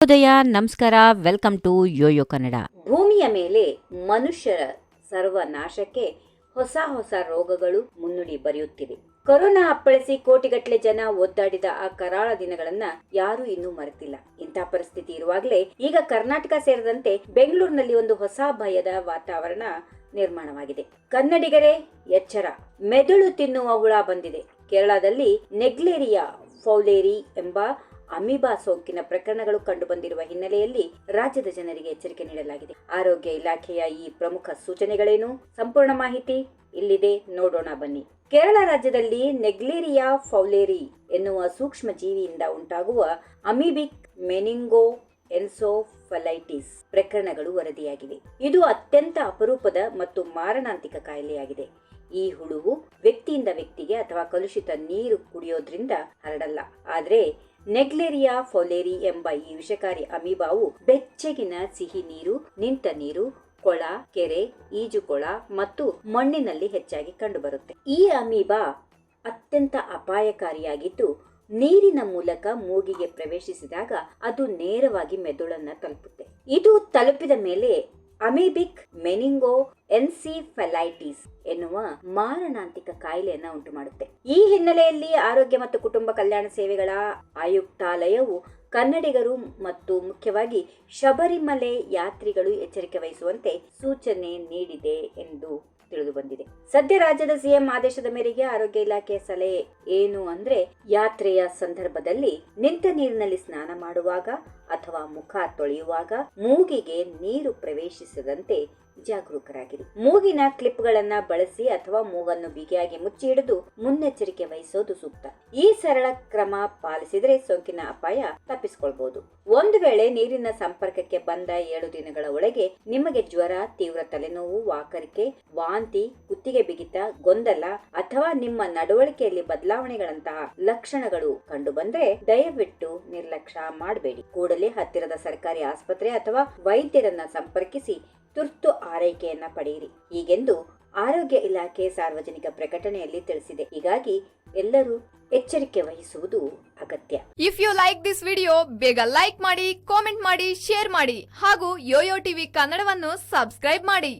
ಶುಭೋದಯ ನಮಸ್ಕಾರ, welcome to Yoyo Kannada. ಭೂಮಿಯ ಮೇಲೆ ಮನುಷ್ಯರ ಸರ್ವನಾಶಕ್ಕೆ ಹೊಸ ಹೊಸ ರೋಗಗಳು ಮುನ್ನುಡಿ ಬರೆಯುತ್ತಿವೆ. ಕೊರೋನಾ ಅಪ್ಪಳಿಸಿ ಕೋಟಿಗಟ್ಟಲೆ ಜನ ಒದ್ದಾಡಿದ ಆ ಕರಾಳ ದಿನಗಳನ್ನ ಯಾರೂ ಇನ್ನೂ ಮರೆತಿಲ್ಲ. ಇಂಥ ಪರಿಸ್ಥಿತಿ ಇರುವಾಗಲೇ ಈಗ ಕರ್ನಾಟಕ ಸೇರಿದಂತೆ ಬೆಂಗಳೂರಿನಲ್ಲಿ ಒಂದು ಹೊಸ ಭಯದ ವಾತಾವರಣ ನಿರ್ಮಾಣವಾಗಿದೆ. ಕನ್ನಡಿಗರೇ, ಎಚ್ಚರ. ಮೆದುಳು ತಿನ್ನುವ ಹುಳ ಬಂದಿದೆ. ಕೇರಳದಲ್ಲಿ ನೆಗ್ಲೇರಿಯಾ ಫೌಲೇರಿ ಎಂಬ ಅಮೀಬಾ ಸೋಂಕಿನ ಪ್ರಕರಣಗಳು ಕಂಡುಬಂದಿರುವ ಹಿನ್ನೆಲೆಯಲ್ಲಿ ರಾಜ್ಯದ ಜನರಿಗೆ ಎಚ್ಚರಿಕೆ ನೀಡಲಾಗಿದೆ. ಆರೋಗ್ಯ ಇಲಾಖೆಯ ಈ ಪ್ರಮುಖ ಸೂಚನೆಗಳೇನು? ಸಂಪೂರ್ಣ ಮಾಹಿತಿ ಇಲ್ಲಿದೆ. ನೋಡೋಣ, ಬನ್ನಿ. ಕೇರಳ ರಾಜ್ಯದಲ್ಲಿ ನೆಗ್ಲೇರಿಯಾ ಫೌಲೇರಿ ಎನ್ನುವ ಸೂಕ್ಷ್ಮ ಜೀವಿಯಿಂದ ಉಂಟಾಗುವ ಅಮೀಬಿಕ್ ಮೆನಿಂಗೋ ಎನ್ಸೋಫಲೈಟಿಸ್ ಪ್ರಕರಣಗಳು ವರದಿಯಾಗಿವೆ. ಇದು ಅತ್ಯಂತ ಅಪರೂಪದ ಮತ್ತು ಮಾರಣಾಂತಿಕ ಕಾಯಿಲೆಯಾಗಿದೆ. ಈ ಹುಳುವು ವ್ಯಕ್ತಿಯಿಂದ ವ್ಯಕ್ತಿಗೆ ಅಥವಾ ಕಲುಷಿತ ನೀರು ಕುಡಿಯೋದ್ರಿಂದ ಹರಡಲ್ಲ. ಆದ್ರೆ ನೆಗ್ಲೇರಿಯಾ ಫೊಲೇರಿ ಎಂಬ ಈ ವಿಷಕಾರಿ ಅಮೀಬಾವು ಬೆಚ್ಚಗಿನ ಸಿಹಿ ನೀರು, ನಿಂತ ನೀರು, ಕೊಳ, ಕೆರೆ, ಈಜುಕೊಳ ಮತ್ತು ಮಣ್ಣಿನಲ್ಲಿ ಹೆಚ್ಚಾಗಿ ಕಂಡುಬರುತ್ತೆ. ಈ ಅಮೀಬಾ ಅತ್ಯಂತ ಅಪಾಯಕಾರಿಯಾಗಿದ್ದು, ನೀರಿನ ಮೂಲಕ ಮೂಗಿಗೆ ಪ್ರವೇಶಿಸಿದಾಗ ಅದು ನೇರವಾಗಿ ಮೆದುಳನ್ನ ತಲುಪುತ್ತೆ. ಇದು ತಲುಪಿದ ಮೇಲೆ ಅಮೀಬಿಕ್ ಮೆನಿಂಗೋ ಎನ್ಸಿಫಲೈಟಿಸ್ ಎನ್ನುವ ಮಾರಣಾಂತಿಕ ಕಾಯಿಲೆಯನ್ನ ಉಂಟು ಮಾಡುತ್ತೆ ಈ ಹಿನ್ನೆಲೆಯಲ್ಲಿ ಆರೋಗ್ಯ ಮತ್ತು ಕುಟುಂಬ ಕಲ್ಯಾಣ ಸೇವೆಗಳ ಆಯುಕ್ತಾಲಯವು ಕನ್ನಡಿಗರು ಮತ್ತು ಮುಖ್ಯವಾಗಿ ಶಬರಿಮಲೆ ಯಾತ್ರಿಗಳು ಎಚ್ಚರಿಕೆ ವಹಿಸುವಂತೆ ಸೂಚನೆ ನೀಡಿದೆ ಎಂದು ತಿಳಿದು ಬಂದಿದೆ. ಸದ್ಯ ರಾಜ್ಯದ ಸಿಎಂ ಆದೇಶದ ಮೇರೆಗೆ ಆರೋಗ್ಯ ಇಲಾಖೆಯ ಸಲಹೆ ಏನು ಅಂದ್ರೆ ಯಾತ್ರೆಯ ಸಂದರ್ಭದಲ್ಲಿ ನಿಂತ ನೀರಿನಲ್ಲಿ ಸ್ನಾನ ಮಾಡುವಾಗ ಅಥವಾ ಮುಖ ತೊಳೆಯುವಾಗ ಮೂಗಿಗೆ ನೀರು ಪ್ರವೇಶಿಸದಂತೆ ಜಾಗರೂಕರಾಗಿರಿ. ಮೂಗಿನ ಕ್ಲಿಪ್ಗಳನ್ನ ಬಳಸಿ ಅಥವಾ ಮೂಗನ್ನು ಬಿಗಿಯಾಗಿ ಮುಚ್ಚಿ ಹಿಡಿದು ಮುನ್ನೆಚ್ಚರಿಕೆ ವಹಿಸೋದು ಸೂಕ್ತ. ಈ ಸರಳ ಕ್ರಮ ಪಾಲಿಸಿದರೆ ಸೋಂಕಿನ ಅಪಾಯ ತಪ್ಪಿಸಿಕೊಳ್ಬಹುದು ಒಂದು ವೇಳೆ ನೀರಿನ ಸಂಪರ್ಕಕ್ಕೆ ಬಂದ ಏಳು ದಿನಗಳ ಒಳಗೆ ನಿಮಗೆ ಜ್ವರ, ತೀವ್ರ ತಲೆನೋವು, ವಾಕರಿಕೆ, ವಾಂತಿ, ಕುತ್ತಿಗೆ ಬಿಗಿತ, ಗೊಂದಲ ಅಥವಾ ನಿಮ್ಮ ನಡವಳಿಕೆಯಲ್ಲಿ ಬದಲಾವಣೆಗಳಂತಹ ಲಕ್ಷಣಗಳು ಕಂಡು ಬಂದ್ರೆ ದಯವಿಟ್ಟು ನಿರ್ಲಕ್ಷ್ಯ ಮಾಡಬೇಡಿ. ಕೂಡಲೇ ಹತ್ತಿರದ ಸರ್ಕಾರಿ ಆಸ್ಪತ್ರೆ ಅಥವಾ ವೈದ್ಯರನ್ನ ಸಂಪರ್ಕಿಸಿ ತುರ್ತು ಆರೈಕೆಯನ್ನ ಪಡೆಯಿರಿ. ಹೀಗೆಂದು ಆರೋಗ್ಯ ಇಲಾಖೆ ಸಾರ್ವಜನಿಕ ಪ್ರಕಟಣೆಯಲ್ಲಿ ತಿಳಿಸಿದೆ. ಹೀಗಾಗಿ ಎಲ್ಲರೂ ಎಚ್ಚರಿಕೆ ವಹಿಸುವುದು ಅಗತ್ಯ. If you like this video ಬೇಗ ಲೈಕ್ ಮಾಡಿ ಕಾಮೆಂಟ್ ಮಾಡಿ ಶೇರ್ ಮಾಡಿ ಹಾಗೂ ಯೋಯೋ ಟಿವಿ ಕನ್ನಡವನ್ನು ಸಬ್ಸ್ಕ್ರೈಬ್ ಮಾಡಿ.